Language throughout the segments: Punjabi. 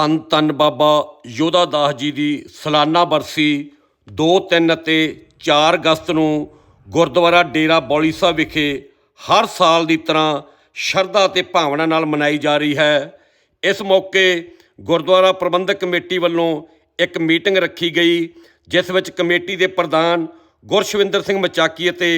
ਧੰਨ ਧੰਨ ਬਾਬਾ ਯੋਧਾ ਦਾਸ ਜੀ ਦੀ ਸਾਲਾਨਾ ਬਰਸੀ 2 3 ਅਤੇ 4 ਅਗਸਤ ਨੂੰ ਗੁਰਦੁਆਰਾ ਡੇਰਾ ਬੌਲੀ ਸਾਹਿਬ ਵਿਖੇ ਹਰ ਸਾਲ ਦੀ ਤਰ੍ਹਾਂ ਸ਼ਰਧਾ ਤੇ ਭਾਵਨਾ ਨਾਲ ਮਨਾਈ ਜਾ ਰਹੀ ਹੈ ਇਸ ਮੌਕੇ ਗੁਰਦੁਆਰਾ ਪ੍ਰਬੰਧਕ ਕਮੇਟੀ ਵੱਲੋਂ ਇੱਕ ਮੀਟਿੰਗ ਰੱਖੀ ਗਈ ਜਿਸ ਵਿੱਚ ਕਮੇਟੀ ਦੇ ਪ੍ਰਧਾਨ ਗੁਰਸ਼ਵਿੰਦਰ ਸਿੰਘ ਮਚਾਕੀ ਅਤੇ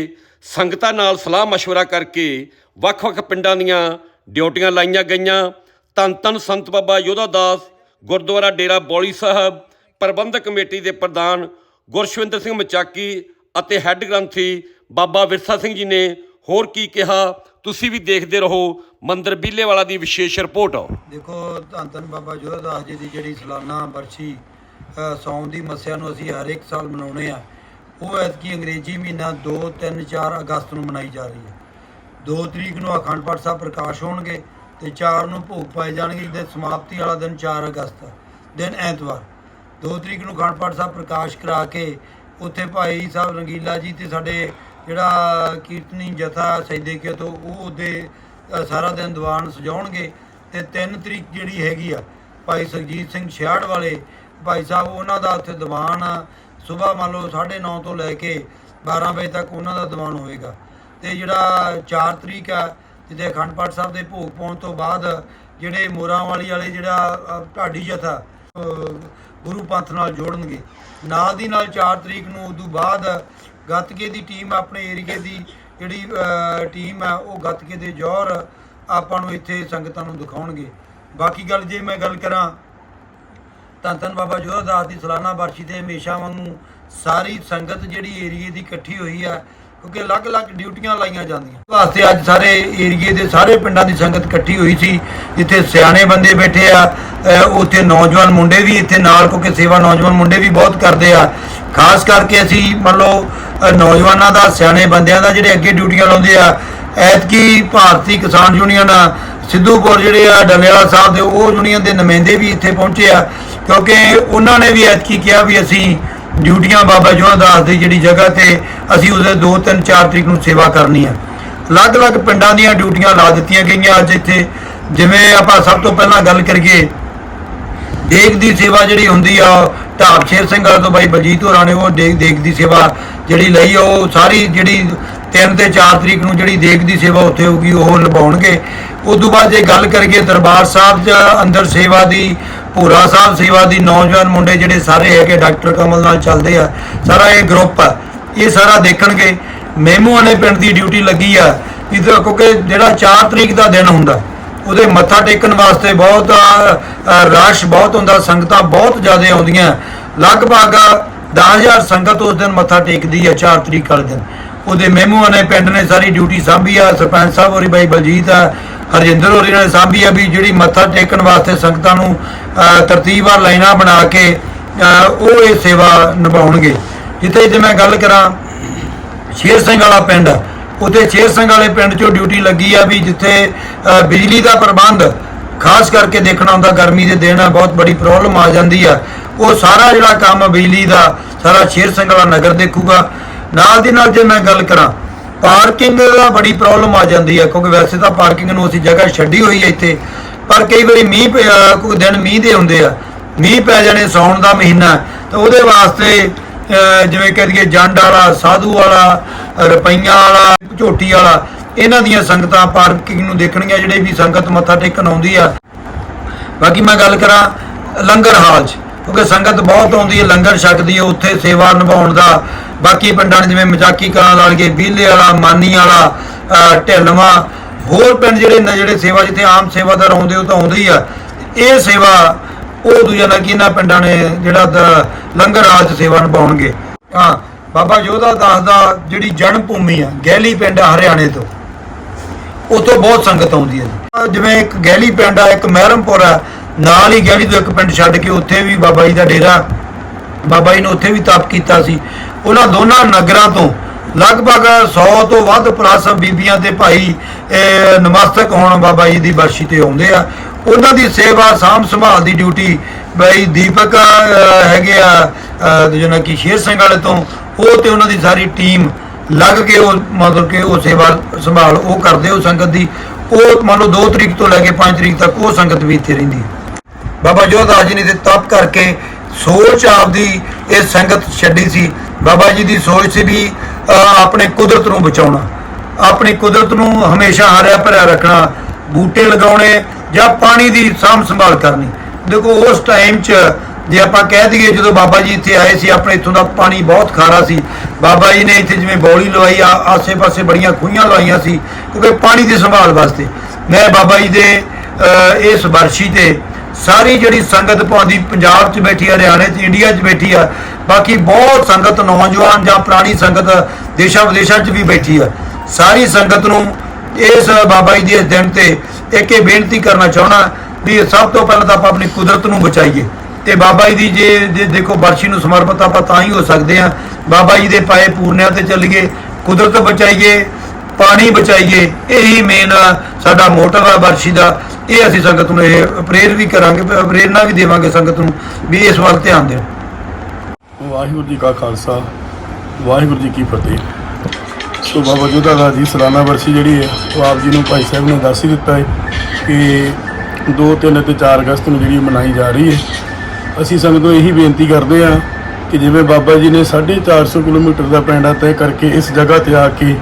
ਸੰਗਤਾਂ ਨਾਲ ਸਲਾਹ مشورہ ਕਰਕੇ ਵੱਖ-ਵੱਖ ਪਿੰਡਾਂ ਦੀਆਂ ਡਿਊਟੀਆਂ ਲਾਈਆਂ ਗਈਆਂ ਧੰਨ ਧੰਨ ਸੰਤ ਬਾਬਾ ਯੋਧਾ ਦਾਸ ਗੁਰਦੁਆਰਾ ਡੇਰਾ ਬੌਲੀ ਸਾਹਿਬ ਪ੍ਰਬੰਧਕ ਕਮੇਟੀ ਦੇ ਪ੍ਰਧਾਨ ਗੁਰਸ਼ਵਿੰਦਰ ਸਿੰਘ ਮਚਾਕੀ ਅਤੇ ਹੈੱਡ ਗ੍ਰੰਥੀ ਬਾਬਾ ਵਿਰਸਾ ਸਿੰਘ ਜੀ ਨੇ ਹੋਰ ਕੀ ਕਿਹਾ ਤੁਸੀਂ ਵੀ ਦੇਖਦੇ ਰਹੋ ਮੰਦਰ ਬੀਲੇਵਾਲਾ ਦੀ ਵਿਸ਼ੇਸ਼ ਰਿਪੋਰਟ। ਦੇਖੋ ਧੰਨ ਧੰਨ ਬਾਬਾ ਜੋਧਾਦਾਸ ਜੀ ਦੀ ਜਿਹੜੀ ਸਾਲਾਨਾ ਬਰਸੀ ਅ, ਸੌਣ ਦੀ ਮੱਸਿਆ ਨੂੰ ਅਸੀਂ ਹਰ ਇੱਕ ਸਾਲ ਮਨਾਉਣੇ ਆ। ਉਹ ਐਤਕੀ ਅੰਗਰੇਜ਼ੀ ਮਹੀਨਾ 2 3 4 ਅਗਸਤ ਨੂੰ ਮਨਾਈ ਜਾ ਰਹੀ ਹੈ। 2 ਤਰੀਕ ਨੂੰ ਅਖੰਡ ਪਾਠ ਸਾਹਿਬ ਪ੍ਰਕਾਸ਼ ਹੋਣਗੇ। ਤੇ 4 ਨੂੰ ਭੋਗ ਪਾਏ ਜਾਣਗੇ ਜਿਹਦੇ ਸਮਾਪਤੀ ਵਾਲਾ ਦਿਨ 4 ਅਗਸਤ, ਦਿਨ ਐਤਵਾਰ। 2 ਤਰੀਕ ਨੂੰ ਅਖੰਡ ਪਾਠ ਸਾਹਿਬ ਪ੍ਰਕਾਸ਼ ਕਰਾ ਕੇ ਉੱਥੇ ਭਾਈ ਸਾਹਿਬ ਰੰਗੀਲਾ ਜੀ ਤੇ ਸਾਡੇ ਜਿਹੜਾ ਕੀਰਤਨੀ ਜਥਾ ਸੈਦੇ ਤੋਂ ਉਹ ਉਹਦੇ ਸਾਰਾ ਦਿਨ ਦੀਵਾਨ ਸਜਾਉਣਗੇ ਤੇ 3 ਤਰੀਕ ਜਿਹੜੀ ਹੈਗੀ ਆ ਭਾਈ ਸੁਖਜੀਤ ਸਿੰਘ ਛਿਆੜ ਵਾਲੇ, ਭਾਈ ਸਾਹਿਬ ਉਹਨਾਂ ਦਾ ਉੱਥੇ ਦੀਵਾਨ ਸਵੇਰ ਮੰਨ ਲਓ 9:30 ਤੋਂ ਲੈ ਕੇ 12 ਵਜੇ ਤੱਕ ਉਹਨਾਂ ਦਾ ਦੀਵਾਨ ਹੋਏਗਾ ਤੇ ਜਿਹੜਾ 4 ਤਰੀਕ ਆ ਜਿੱਥੇ ਅਖੰਡ ਪਾਠ ਸਾਹਿਬ ਦੇ ਭੋਗ ਪਾਉਣ ਤੋਂ ਬਾਅਦ ਜਿਹੜੇ ਮੋਰਾਂ ਵਾਲੀ ਵਾਲੇ ਜਿਹੜਾ ਢਾਡੀ ਜਥਾ ਗੁਰੂ ਪੰਥ ਨਾਲ ਜੋੜਨਗੇ। ਨਾਲ ਦੀ ਨਾਲ 4 ਤਰੀਕ ਨੂੰ ਉਦੋਂ ਬਾਅਦ ਗੱਤਕੇ ਦੀ ਟੀਮ ਆਪਣੇ ਏਰੀਏ ਦੀ ਜਿਹੜੀ ਟੀਮ ਆ, ਉਹ ਗੱਤਕੇ ਦੇ ਜ਼ੋਰ ਆਪਾਂ ਨੂੰ ਇੱਥੇ ਸੰਗਤਾਂ ਨੂੰ ਦਿਖਾਉਣਗੇ। ਬਾਕੀ ਗੱਲ ਜੇ ਮੈਂ ਗੱਲ ਕਰਾਂ, ਧੰਨ ਧੰਨ ਬਾਬਾ ਜੋਧਾ ਦਾਸ ਦੀ ਸਲਾਨਾ ਬਰਸੀ ਤੇ ਹਮੇਸ਼ਾ ਵਾਂਗੂ ਸਾਰੀ ਸੰਗਤ ਜਿਹੜੀ ਏਰੀਏ ਦੀ ਇਕੱਠੀ ਹੋਈ ਆ ਕਿਉਂਕਿ ਅਲੱਗ-ਅਲੱਗ ਡਿਊਟੀਆਂ ਲਾਈਆਂ ਜਾਂਦੀਆਂ। ਵਾਸਤੇ ਅੱਜ ਸਾਰੇ ਏਰੀਏ ਦੇ ਸਾਰੇ ਪਿੰਡਾਂ ਦੀ ਸੰਗਤ ਇਕੱਠੀ ਹੋਈ ਸੀ। ਜਿੱਥੇ ਸਿਆਣੇ ਬੰਦੇ ਬੈਠੇ ਆ। ਉੱਥੇ ਨੌਜਵਾਨ ਮੁੰਡੇ ਵੀ, ਇੱਥੇ ਨਾਲ ਕਿਉਂਕਿ ਸੇਵਾ ਨੌਜਵਾਨ ਮੁੰਡੇ ਵੀ ਬਹੁਤ ਕਰਦੇ ਆ। ਖਾਸ ਕਰਕੇ ਅਸੀਂ ਮੰਨ ਲਓ ਨੌਜਵਾਨਾਂ ਦਾ, ਸਿਆਣੇ ਬੰਦਿਆਂ ਦਾ ਜਿਹੜੇ ਅੱਗੇ ਡਿਊਟੀਆਂ ਲਾਉਂਦੇ ਆ, ਐਤਕੀ ਭਾਰਤੀ ਕਿਸਾਨ ਯੂਨੀਅਨ, ਸਿੱਧੂਪੁਰ ਜਿਹੜੇ ਆ ਡਲਿਆਲਾ ਸਾਹਿਬ ਦੇ ਉਹ ਯੂਨੀਅਨ ਦੇ ਨੁਮਾਇੰਦੇ ਵੀ ਇੱਥੇ ਪਹੁੰਚੇ ਆ। ਕਿਉਂਕਿ ਉਹਨਾਂ ਨੇ ਵੀ ਐਤਕੀ ਕਿਹਾ ਵੀ ਅਸੀਂ ਡਿਊਟੀਆਂ ਬਾਬਾ ਜੋਧਾ ਦਾਸ ਦੀ ਜਿਹੜੀ ਜਗ੍ਹਾ ਤੇ ਅਸੀਂ ਉਸਦੇ 2 3 4 ਤਰੀਕ ਨੂੰ ਸੇਵਾ ਕਰਨੀ ਹੈ ਅਲੱਗ-ਅਲੱਗ ਪਿੰਡਾਂ ਦੀਆਂ ਡਿਊਟੀਆਂ ਲਾ ਦਿੱਤੀਆਂ ਗਈਆਂ ਅੱਜ ਇੱਥੇ। ਜਿਵੇਂ ਆਪਾਂ ਸਭ ਤੋਂ ਪਹਿਲਾਂ ਗੱਲ ਕਰੀਏ ਦੇਖ ਦੀ ਸੇਵਾ ਜਿਹੜੀ ਹੁੰਦੀ ਆ, ਢਾਬ ਸ਼ੇਰ ਸਿੰਘ ਤੋਂ ਬਾਈ ਬਲਜੀਤ ਹੋਰਾਂ ਨੇ ਉਹ ਦੇਖ ਦੇਖ ਦੀ ਸੇਵਾ ਜਿਹੜੀ ਲਈ ਉਹ ਸਾਰੀ ਜਿਹੜੀ 3 ਤੇ 4 ਤਰੀਕ ਨੂੰ ਜਿਹੜੀ ਦੇਖ ਦੀ ਸੇਵਾ ਉੱਥੇ ਹੋਊਗੀ, ਉਹ ਨਿਭਾਉਣਗੇ ਉਸ ਤੋਂ ਬਾਅਦ ਜੇ ਗੱਲ ਕਰੀਏ ਦਰਬਾਰ ਸਾਹਿਬ 'ਚ, ਅੰਦਰ ਸੇਵਾ ਦੀ, ਭੂਰਾ ਸਾਹਿਬ ਸੇਵਾ ਦੀ, ਨੌਜਵਾਨ ਮੁੰਡੇ ਜਿਹੜੇ ਸਾਰੇ ਹੈਗੇ ਡਾਕਟਰ ਕਮਲ ਨਾਲ ਚੱਲਦੇ ਆ, ਸਾਰਾ ਇਹ ਗਰੁੱਪ ਆ। ਇਹ ਸਾਰਾ ਦੇਖਣਗੇ। ਮੈਮੂ ਵਾਲੇ ਪਿੰਡ ਦੀ ਡਿਊਟੀ ਲੱਗੀ ਆ। ਇਹਦਾ ਕਿਉਂਕਿ ਜਿਹੜਾ 4 ਤਰੀਕ ਦਾ ਦਿਨ ਹੁੰਦਾ, ਉਹਦੇ ਮੱਥਾ ਟੇਕਣ ਵਾਸਤੇ ਬਹੁਤ ਰਸ਼ ਬਹੁਤ ਹੁੰਦਾ, ਸੰਗਤਾਂ ਬਹੁਤ ਜ਼ਿਆਦਾ ਆਉਂਦੀਆਂ। ਲਗਭਗ 10000 ਸੰਗਤ ਉਸ ਦਿਨ ਮੱਥਾ ਟੇਕਦੀ ਹੈ 4 ਤਰੀਕ ਵਾਲੇ ਦਿਨ। ਉਹਦੇ ਮਹਿਮੂਆਂ ਨੇ ਪਿੰਡ ਨੇ ਸਾਰੀ ਡਿਊਟੀ ਸਾਂਭੀ ਆ ਸਰਪੰਚ ਸਾਹਿਬ ਹੋਰੀ ਬਾਈ ਬਲਜੀਤ ਆ ਹਰਜਿੰਦਰ ਹੋਰੀ ਨੇ ਸਾਂਭੀ ਆ ਵੀ ਜਿਹੜੀ ਮੱਥਾ ਟੇਕਣ ਵਾਸਤੇ ਸੰਗਤਾਂ ਨੂੰ ਅ, ਤਰਤੀਬਵਾਰ ਲਾਈਨਾਂ ਬਣਾ ਕੇ ਉਹ ਇਹ ਸੇਵਾ ਨਿਭਾਉਣਗੇ। ਜਿੱਥੇ ਜੇ ਮੈਂ ਗੱਲ ਕਰਾਂ ਸ਼ੇਰ ਸਿੰਘ ਵਾਲਾ ਪਿੰਡ ਉੱਥੇ ਸ਼ੇਰ ਸਿੰਘ ਵਾਲੇ ਪਿੰਡ 'ਚੋਂ ਡਿਊਟੀ ਲੱਗੀ ਆ ਵੀ ਜਿੱਥੇ ਬਿਜਲੀ ਦਾ ਪ੍ਰਬੰਧ ਖਾਸ ਕਰਕੇ ਦੇਖਣਾ ਹੁੰਦਾ ਗਰਮੀ ਦੇ ਦਿਨ ਆ ਬਹੁਤ ਬੜੀ ਪ੍ਰੋਬਲਮ ਆ ਜਾਂਦੀ ਆ। ਉਹ ਸਾਰਾ ਜਿਹੜਾ ਕੰਮ ਬਿਜਲੀ ਦਾ ਸਾਰਾ ਸ਼ੇਰ ਸਿੰਘ ਵਾਲਾ ਨਗਰ ਦੇਖੂਗਾ। ਨਾਲ ਦੀ ਨਾਲ ਜੇ ਮੈਂ ਗੱਲ ਕਰਾਂ ਪਾਰਕਿੰਗ ਦਾ ਬੜੀ ਪ੍ਰੋਬਲਮ ਆ ਜਾਂਦੀ ਹੈ ਕਿਉਂਕਿ ਵੈਸੇ ਤਾਂ ਪਾਰਕਿੰਗ ਨੂੰ ਅਸੀਂ ਜਗ੍ਹਾ ਛੱਡੀ ਹੋਈ ਹੈ ਇੱਥੇ, ਪਰ ਕਈ ਵਾਰੀ ਮੀਂਹ ਪਿਆ- ਕੋਈ ਦਿਨ ਮੀਂਹ ਦੇ ਹੁੰਦੇ ਆ, ਮੀਂਹ ਪੈ ਜਾਣੇ ਸੌਣ ਦਾ ਮਹੀਨਾ, ਤਾਂ ਉਹਦੇ ਵਾਸਤੇ ਜਿਵੇਂ ਕਹਿ ਦਈਏ ਜੰਡ ਵਾਲਾ, ਸਾਧੂ ਵਾਲਾ, ਰੁਪਈਆਂ ਵਾਲਾ, ਝੋਟੀ ਵਾਲਾ, ਇਹਨਾਂ ਦੀਆਂ ਸੰਗਤਾਂ ਪਾਰਕਿੰਗ ਨੂੰ ਦੇਖਣਗੀਆਂ, ਜਿਹੜੇ ਵੀ ਸੰਗਤ ਮੱਥਾ ਟੇਕਣ ਆਉਂਦੀ ਆ। ਬਾਕੀ ਮੈਂ ਗੱਲ ਕਰਾਂ, ਲੰਗਰ ਹਾਲ 'ਚ, ਕਿਉਂਕਿ ਸੰਗਤ ਬਹੁਤ ਆਉਂਦੀ ਹੈ ਲੰਗਰ ਛਕਦੀ ਹੈ ਉੱਥੇ ਸੇਵਾ ਨਿਭਾਉਣ ਦਾ ਬਾਕੀ ਪਿੰਡਾਂ 'ਚ ਜਿਵੇਂ ਮਜ਼ਾਕੀ ਕਲਾਂ ਲਾ ਲਈਏ, ਬੀਲੇ ਵਾਲਾ, ਮਾਨੀ ਵਾਲਾ ਅਹ ਢਿੱਲਵਾਂ, ਹੋਰ ਪਿੰਡ ਜਿਹੜੇ ਨੇ, ਜਿਹੜੇ ਸੇਵਾ ਜਿੱਥੇ ਆਮ ਸੇਵਾਦਾਰ ਆਉਂਦੇ, ਉਹ ਤਾਂ ਆਉਂਦੇ ਹੀ ਆ। ਇਹ ਸੇਵਾ ਉਹ ਦੂਜਾ ਨਾ ਕਿ ਇਹਨਾਂ ਪਿੰਡਾਂ ਨੇ ਜਿਹੜਾ ਲੰਗਰ ਹਾਲ ਸੇਵਾ ਨਿਭਾਉਣਗੇ। ਹਾਂ ਬਾਬਾ ਯੋਧਾ ਦਾਸ ਦਾ ਜਿਹੜੀ ਜਨਮ ਭੂਮੀ ਆ, ਗਹਿਲੀ ਪਿੰਡ ਆ ਹਰਿਆਣੇ ਤੋਂ, ਉੱਥੋਂ ਬਹੁਤ ਸੰਗਤ ਆਉਂਦੀ ਹੈ ਜਿਵੇਂ ਇੱਕ ਗਹਿਲੀ ਪਿੰਡ ਆ, ਇੱਕ ਮਹਿਰਮਪੁਰ ਆ, ਨਾਲ ਹੀ ਗਹਿਲੀ ਤੋਂ ਇੱਕ ਪਿੰਡ ਛੱਡ ਕੇ ਉੱਥੇ ਵੀ ਬਾਬਾ ਜੀ ਦਾ ਡੇਰਾ, ਬਾਬਾ ਜੀ ਨੇ ਉੱਥੇ ਵੀ ਤਪ ਕੀਤਾ ਸੀ। ਉਹਨਾਂ ਦੋਨਾਂ ਨਗਰਾਂ ਤੋਂ ਲਗਭਗ 100 ਤੋਂ ਵੱਧ ਪਲੱਸ ਬੀਬੀਆਂ ਤੇ ਭਾਈ ਨਮਸਤਕ ਹੋਣ ਬਾਬਾ ਜੀ ਦੀ ਬਰਸ਼ੀ ਤੇ ਆਉਂਦੇ ਆ। ਉਹਨਾਂ ਦੀ ਸੇਵਾ, ਸਾਂਭ ਸੰਭਾਲ ਦੀ ਡਿਊਟੀ ਬਾਈ ਦੀਪਕ ਹੈਗੇ ਆ ਜਿਹਨਾਂ ਕੀ ਸ਼ੇਰ ਸਿੰਘ ਵਾਲੇ ਤੋਂ, ਉਹ ਤੇ ਉਹਨਾਂ ਦੀ ਸਾਰੀ ਟੀਮ ਲੱਗ ਕੇ ਉਹ, ਮਤਲਬ ਕਿ ਉਹ ਸੇਵਾ ਸੰਭਾਲ ਉਹ ਕਰਦੇ ਉਹ ਸੰਗਤ ਦੀ। ਉਹ ਮੰਨ ਲਓ 2 ਤਰੀਕ ਤੋਂ ਲੈ ਕੇ 5 ਤਰੀਕ ਤੱਕ ਉਹ ਸੰਗਤ ਵੀ ਇੱਥੇ ਰਹਿੰਦੀ ਹੈ ਬਾਬਾ ਜੋਧਾਸ ਜੀ ਨੇ ਤੇ ਤਪ ਕਰਕੇ ਸੋਚ ਆਪਦੀ ਇਹ ਸੰਗਤ ਛੱਡੀ ਸੀ। ਬਾਬਾ ਜੀ ਦੀ ਸੋਚ ਸੀ ਵੀ ਆਪਣੇ ਕੁਦਰਤ ਨੂੰ ਬਚਾਉਣਾ। ਆਪਣੀ ਕੁਦਰਤ ਨੂੰ ਹਮੇਸ਼ਾ ਹਰਿਆ ਭਰਿਆ ਰੱਖਣਾ, ਬੂਟੇ ਲਗਾਉਣੇ ਜਾਂ ਪਾਣੀ ਦੀ ਸਾਂਭ ਸੰਭਾਲ ਕਰਨੀ। ਦੇਖੋ, ਉਸ ਟਾਈਮ 'ਚ ਜੇ ਆਪਾਂ ਕਹਿ ਦਈਏ, ਜਦੋਂ ਬਾਬਾ ਜੀ ਇੱਥੇ ਆਏ ਸੀ, ਆਪਣੇ ਇੱਥੋਂ ਦਾ ਪਾਣੀ ਬਹੁਤ ਖਾਰਾ ਸੀ। ਬਾਬਾ ਜੀ ਨੇ ਇੱਥੇ ਜਿਵੇਂ ਬੌਲੀ ਲਵਾਈ ਆਸੇ-ਪਾਸੇ ਬੜੀਆਂ ਖੂਹੀਆਂ ਲਵਾਈਆਂ ਸੀ, ਕਿਉਂਕਿ ਪਾਣੀ ਦੀ ਸੰਭਾਲ ਵਾਸਤੇ। ਮੈਂ ਬਾਬਾ ਜੀ ਦੇ ਇਸ ਵਰਸ਼ੀ ਤੇ ਸਾਰੀ ਜਿਹੜੀ ਸੰਗਤ ਭਾਂਦੀ ਪੰਜਾਬ 'ਚ ਬੈਠੀ ਆ, ਹਰਿਆਣੇ 'ਚ, ਇੰਡੀਆ 'ਚ ਬੈਠੀ ਆ, ਬਾਕੀ ਬਹੁਤ ਸੰਗਤ ਨੌਜਵਾਨ ਜਾਂ ਪੁਰਾਣੀ ਸੰਗਤ ਦੇਸ਼ਾਂ ਵਿਦੇਸ਼ਾਂ 'ਚ ਵੀ ਬੈਠੀ ਆ। ਸਾਰੀ ਸੰਗਤ ਨੂੰ ਇਸ ਬਾਬਾ ਜੀ ਦੇ ਇਸ ਦਿਨ ਤੇ ਇੱਕ ਇਹ ਬੇਨਤੀ ਕਰਨਾ ਚਾਹਣਾ ਵੀ ਸਭ ਤੋਂ ਪਹਿਲਾਂ ਤਾਂ ਆਪਾਂ ਆਪਣੀ ਕੁਦਰਤ ਨੂੰ ਬਚਾਈਏ। ਤੇ ਬਾਬਾ ਜੀ ਦੀ ਜੇ ਜੇ ਦੇਖੋ ਬਰਸ਼ੀ ਨੂੰ ਸਮਰਪਿਤ ਆਪਾਂ ਤਾਂ ਹੀ ਹੋ ਸਕਦੇ ਆ। ਬਾਬਾ ਜੀ ਦੇ ਪਾਏ ਪੂਰਨਿਆਂ ਤੇ ਚੱਲੀਏ, ਕੁਦਰਤ ਬਚਾਈਏ, ਪਾਣੀ ਬਚਾਈਏ, ਇਹੀ ਮੇਨ ਸਾਡਾ ਮੋਟਿਵ ਆ ਬਰਸ਼ੀ ਦਾ। ਇਹ ਅਸੀਂ ਸੰਗਤ ਨੂੰ ਇਹ ਪ੍ਰੇਰ ਵੀ ਕਰਾਂਗੇ ਪ੍ਰੇਰਨਾ ਵੀ ਦੇਵਾਂਗੇ ਸੰਗਤ ਨੂੰ ਵੀ ਇਸ ਵੱਲ ਧਿਆਨ ਦੇਣ। ਵਾਹਿਗੁਰੂ ਜੀ ਕਾ ਖਾਲਸਾ, ਵਾਹਿਗੁਰੂ ਜੀ ਕੀ ਫਤਿਹ। ਸੋ ਬਾਬਾ ਜੋਧਾ ਦਾ ਜੀ ਸਲਾਨਾ ਵਰਸੀ ਜਿਹੜੀ ਹੈ, ਉਹ ਆਪ ਜੀ ਨੂੰ ਭਾਈ ਸਾਹਿਬ ਨੇ ਦੱਸ ਹੀ ਦਿੱਤਾ ਹੈ ਕਿ 2 3 ਤੇ 4 ਅਗਸਤ ਨੂੰ ਜਿਹੜੀ ਮਨਾਈ ਜਾ ਰਹੀ ਹੈ। ਅਸੀਂ ਸੰਗਤ ਨੂੰ ਇਹੀ ਬੇਨਤੀ ਕਰਦੇ ਹਾਂ ਕਿ ਜਿਵੇਂ ਬਾਬਾ ਜੀ ਨੇ 450 ਕਿਲੋਮੀਟਰ ਦਾ ਪੈਂਡਾ ਤੈਅ ਕਰਕੇ ਇਸ ਜਗ੍ਹਾ ਤੇ ਆ ਕੇ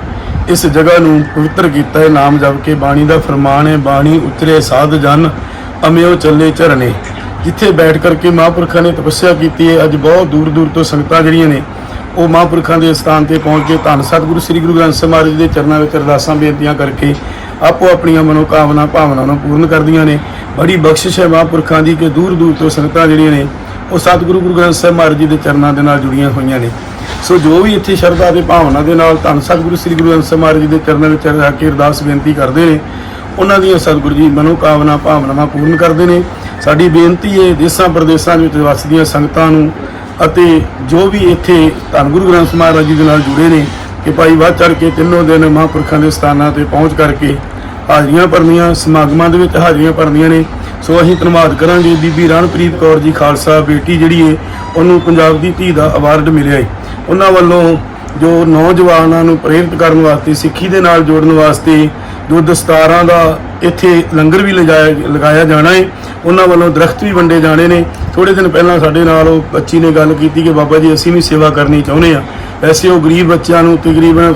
ਇਸ ਜਗ੍ਹਾ ਨੂੰ ਪਵਿੱਤਰ ਕੀਤਾ ਹੈ ਨਾਮ, ਜਪ ਕੇ ਬਾਣੀ ਦਾ ਫਰਮਾਨ ਹੈ, ਬਾਣੀ ਉਤਰੇ ਸਾਧ ਜਨ, ਅਮਿਓ ਚੱਲੇ ਝਰਨੇ। ਜਿੱਥੇ ਬੈਠ ਕਰਕੇ ਮਹਾਂਪੁਰਖਾਂ ਨੇ ਤਪੱਸਿਆ ਕੀਤੀ ਹੈ, ਅੱਜ ਬਹੁਤ ਦੂਰ ਦੂਰ ਤੋਂ ਸੰਗਤਾਂ ਜਿਹੜੀਆਂ ਨੇ, ਉਹ ਮਹਾਂਪੁਰਖਾਂ ਦੇ ਸਥਾਨ ਤੇ ਪਹੁੰਚ ਕੇ ਧੰਨ ਸਤਿਗੁਰੂ, ਸ੍ਰੀ ਗੁਰੂ ਗ੍ਰੰਥ ਸਾਹਿਬ ਮਹਾਰਾਜ ਦੇ ਚਰਨਾਂ ਵਿੱਚ ਅਰਦਾਸਾਂ ਬੇਨਤੀਆਂ ਕਰਕੇ ਆਪੋ ਆਪਣੀਆਂ ਮਨੋਕਾਮਨਾ, ਭਾਵਨਾਵਾਂ ਨੂੰ ਪੂਰਨ ਕਰਦੀਆਂ ਨੇ। ਬੜੀ ਬਖਸ਼ਿਸ਼ ਹੈ ਮਹਾਂਪੁਰਖਾਂ ਦੀ ਕਿ ਦੂਰ ਦੂਰ ਤੋਂ ਸੰਗਤਾਂ ਜਿਹੜੀਆਂ ਨੇ, ਉਹ ਸਤਿਗੁਰੂ, ਗੁਰੂ ਗ੍ਰੰਥ ਸਾਹਿਬ ਮਹਾਰਾਜ ਜੀ ਦੇ ਚਰਨਾਂ ਦੇ ਨਾਲ ਜੁੜੀਆਂ ਹੋਈਆਂ ਨੇ। ਸੋ ਜੋ ਵੀ ਇੱਥੇ ਸ਼ਰਧਾ ਤੇ ਭਾਵਨਾ ਦੇ ਨਾਲ ਧੰਨ ਸਤਿਗੁਰੂ ਸ੍ਰੀ ਗੁਰੂ ਗ੍ਰੰਥ ਸਾਹਿਬ ਮਹਾਰਾਜ ਜੀ ਦੇ ਚਰਨਾਂ ਵਿੱਚ ਆ ਕੇ ਅਰਦਾਸ ਬੇਨਤੀ ਕਰਦੇ ਨੇ, ਉਹਨਾਂ ਦੀਆਂ ਸਤਿਗੁਰੂ ਜੀ ਮਨੋਕਾਮਨਾ, ਭਾਵਨਾਵਾਂ ਪੂਰਨ ਕਰਦੇ ਨੇ। ਸਾਡੀ ਬੇਨਤੀ ਹੈ, ਦੇਸਾਂ ਪ੍ਰਦੇਸਾਂ ਵਿੱਚ ਵਸਦੀਆਂ ਸੰਗਤਾਂ ਨੂੰ ਅਤੇ ਜੋ ਵੀ ਇੱਥੇ ਧੰਨ ਗੁਰੂ ਗ੍ਰੰਥ ਸਾਹਿਬ ਮਹਾਰਾਜ ਜੀ ਦੇ ਨਾਲ ਜੁੜੇ ਨੇ, ਕਿ ਭਾਈ ਵੱਧ ਚੜ ਕੇ ਤਿੰਨੋਂ ਦਿਨ ਮਹਾਂਪੁਰਖਾਂ ਦੇ ਸਥਾਨਾਂ ਤੇ ਪਹੁੰਚ ਕਰਕੇ ਹਾਜ਼ਰੀਆਂ ਭਰਨੀਆਂ, ਸਮਾਗਮਾਂ ਦੇ ਵਿੱਚ ਹਾਜ਼ਰੀਆਂ ਭਰਨੀਆਂ ਨੇ। ਸੋ ਅਸੀਂ ਧੰਨਵਾਦ ਕਰਾਂਗੇ। ਬੀਬੀ ਰਣਪ੍ਰੀਤ ਕੌਰ ਜੀ ਖਾਲਸਾ ਬੇਟੀ ਜਿਹੜੀ ਹੈ ਉਹਨੂੰ ਪੰਜਾਬ ਦੀ ਧੀ ਦਾ ਅਵਾਰਡ ਮਿਲਿਆ ਏ। ਉਹਨਾਂ ਵੱਲੋਂ ਜੋ ਨੌਜਵਾਨਾਂ ਨੂੰ ਪ੍ਰੇਰਿਤ ਕਰਨ ਵਾਸਤੇ, ਸਿੱਖੀ ਦੇ ਨਾਲ ਜੋੜਨ ਵਾਸਤੇ ਜੋ ਦਸਤਾਰਾਂ ਦਾ ਇੱਥੇ ਲੰਗਰ ਵੀ ਲਗਾਇਆ ਲਗਾਇਆ ਜਾਣਾ ਹੈ ਉਹਨਾਂ ਵੱਲੋਂ ਦਰਖਤ ਵੀ ਵੰਡੇ ਜਾਣੇ ਨੇ। ਥੋੜੇ ਦਿਨ ਪਹਿਲਾਂ ਸਾਡੇ ਨਾਲ ਉਹ ਬੱਚੀ ਨੇ ਗੱਲ ਕੀਤੀ ਕਿ ਬਾਬਾ ਜੀ, ਅਸੀਂ ਵੀ ਸੇਵਾ ਕਰਨੀ ਚਾਹੁੰਦੇ ਆ ਵੈਸੇ ਉਹ ਗਰੀਬ ਬੱਚਿਆਂ ਨੂੰ ਤਕਰੀਬਨ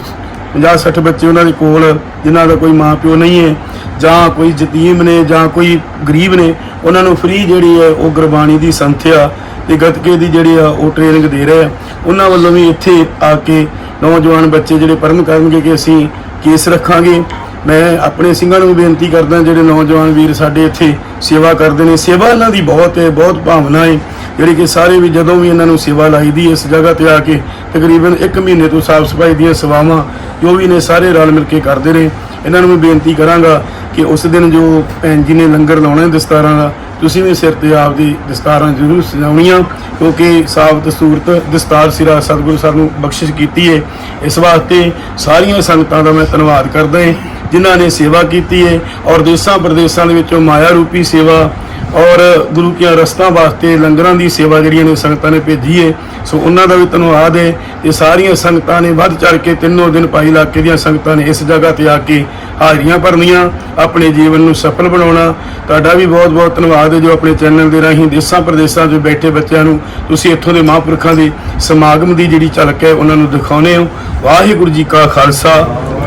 50-60 ਬੱਚੇ ਉਹਨਾਂ ਦੇ ਕੋਲ, ਜਿਨ੍ਹਾਂ ਦਾ ਕੋਈ ਮਾਪਿਓ ਨਹੀਂ ਹੈ, ਜਾਂ ਕੋਈ ਯਤੀਮ ਨੇ ਜਾਂ ਕੋਈ ਗਰੀਬ ਨੇ, ਉਹਨਾਂ ਨੂੰ ਫ੍ਰੀ ਜਿਹੜੀ ਹੈ ਉਹ ਗੁਰਬਾਣੀ ਦੀ ਸੰਥਿਆ ਤੇ ਗੱਤਕੇ ਦੀ ਜਿਹੜੀ ਆ ਉਹ ਟ੍ਰੇਨਿੰਗ ਦੇ ਰਹੇ ਆ। ਉਹਨਾਂ ਵੱਲੋਂ ਵੀ ਇੱਥੇ ਆ ਕੇ ਨੌਜਵਾਨ ਬੱਚੇ ਜਿਹੜੇ ਪੜ੍ਹਨ ਕਰਨਗੇ ਕਿ ਅਸੀਂ ਕੇਸ ਰੱਖਾਂਗੇ। ਮੈਂ ਆਪਣੇ ਸਿੰਘਾਂ ਨੂੰ ਵੀ ਬੇਨਤੀ ਕਰਦਾ ਜਿਹੜੇ ਨੌਜਵਾਨ ਵੀਰ ਸਾਡੇ ਇੱਥੇ ਸੇਵਾ ਕਰਦੇ ਨੇ। ਸੇਵਾ ਇਹਨਾਂ ਦੀ ਬਹੁਤ ਹੈ, ਬਹੁਤ ਭਾਵਨਾ ਹੈ। ਜਿਹੜੀ ਕਿ ਸਾਰੇ ਵੀ ਜਦੋਂ ਵੀ ਇਹਨਾਂ ਨੂੰ ਸੇਵਾ ਲਾਈਦੀ ਇਸ ਜਗ੍ਹਾ ਤੇ ਆ ਕੇ ਤਕਰੀਬਨ 1 ਮਹੀਨੇ ਤੋਂ ਸਾਫ਼ ਸਫ਼ਾਈ ਦੀਆਂ ਸੇਵਾਵਾਂ ਜੋ ਵੀ ਨੇ ਸਾਰੇ ਰਲ ਮਿਲ ਕੇ ਕਰਦੇ ਨੇ। ਇਹਨਾਂ ਨੂੰ ਮੈਂ ਬੇਨਤੀ ਕਰਾਂਗਾ ਕਿ ਉਸ ਦਿਨ ਜੋ ਭੈਣ ਜੀ ਨੇ ਲੰਗਰ ਲਾਉਣਾ ਦਸਤਾਰਾਂ ਦਾ ਤੁਸੀਂ ਵੀ ਸਿਰ ਤੇ ਆਪਦੀ ਦਸਤਾਰਾਂ ਜ਼ਰੂਰ ਸਜਾਉਣੀਆਂ, ਕਿਉਂਕਿ ਸਾਬਤ ਸੂਰਤ, ਦਸਤਾਰ ਸਿਰਾ ਸਤਿਗੁਰੂ ਸਾਹਿਬ ਨੂੰ ਬਖਸ਼ਿਸ਼ ਕੀਤੀ ਹੈ ਇਸ ਵਾਸਤੇ ਸਾਰੀਆਂ ਸੰਗਤਾਂ ਦਾ ਮੈਂ ਧੰਨਵਾਦ ਕਰਦਾ ਏ, ਜਿਨ੍ਹਾਂ ਨੇ ਸੇਵਾ ਕੀਤੀ ਹੈ ਔਰ ਦੇਸਾਂ ਪ੍ਰਦੇਸਾਂ ਦੇ ਵਿੱਚੋਂ ਮਾਇਆ ਰੂਪੀ ਸੇਵਾ ਔਰ ਗੁਰੂ ਕੀਆਂ ਰਸਤਾਂ ਵਾਸਤੇ ਲੰਗਰਾਂ ਦੀ ਸੇਵਾ ਜਿਹੜੀਆਂ ਨੇ ਸੰਗਤਾਂ ਨੇ ਭੇਜੀ ਹੈ ਸੋ ਉਹਨਾਂ ਦਾ ਵੀ ਧੰਨਵਾਦ ਹੈ ਇਹ ਸਾਰੀਆਂ ਸੰਗਤਾਂ ਨੇ ਵੱਧ ਚੜ ਕੇ ਤਿੰਨੋਂ ਦਿਨ ਪਾਈ ਇਲਾਕੇ ਦੀਆਂ ਸੰਗਤਾਂ ਨੇ ਇਸ ਜਗ੍ਹਾ ਤੇ ਆ ਕੇ ਹਾਜ਼ਰੀਆਂ ਭਰਨੀਆਂ, ਆਪਣੇ ਜੀਵਨ ਨੂੰ ਸਫਲ ਬਣਾਉਣਾ। ਤੁਹਾਡਾ ਵੀ ਬਹੁਤ ਬਹੁਤ ਧੰਨਵਾਦ ਹੈ ਜੋ ਆਪਣੇ ਚੈਨਲ ਦੇ ਰਾਹੀਂ ਦੇਸਾਂ ਪ੍ਰਦੇਸਾਂ 'ਚ ਬੈਠੇ ਬੱਚਿਆਂ ਨੂੰ ਤੁਸੀਂ ਇੱਥੋਂ ਦੇ ਮਹਾਂਪੁਰਖਾਂ ਦੇ ਸਮਾਗਮ ਦੀ ਜਿਹੜੀ ਝਲਕ ਹੈ ਉਹਨਾਂ ਨੂੰ ਦਿਖਾਉਂਦੇ ਹੋ। ਵਾਹਿਗੁਰੂ ਜੀ ਕਾ ਖਾਲਸਾ,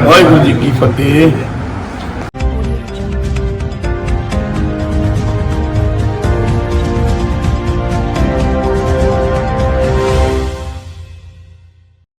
ਵਾਹਿਗੁਰੂ ਜੀ ਕੀ ਫਤਿਹ।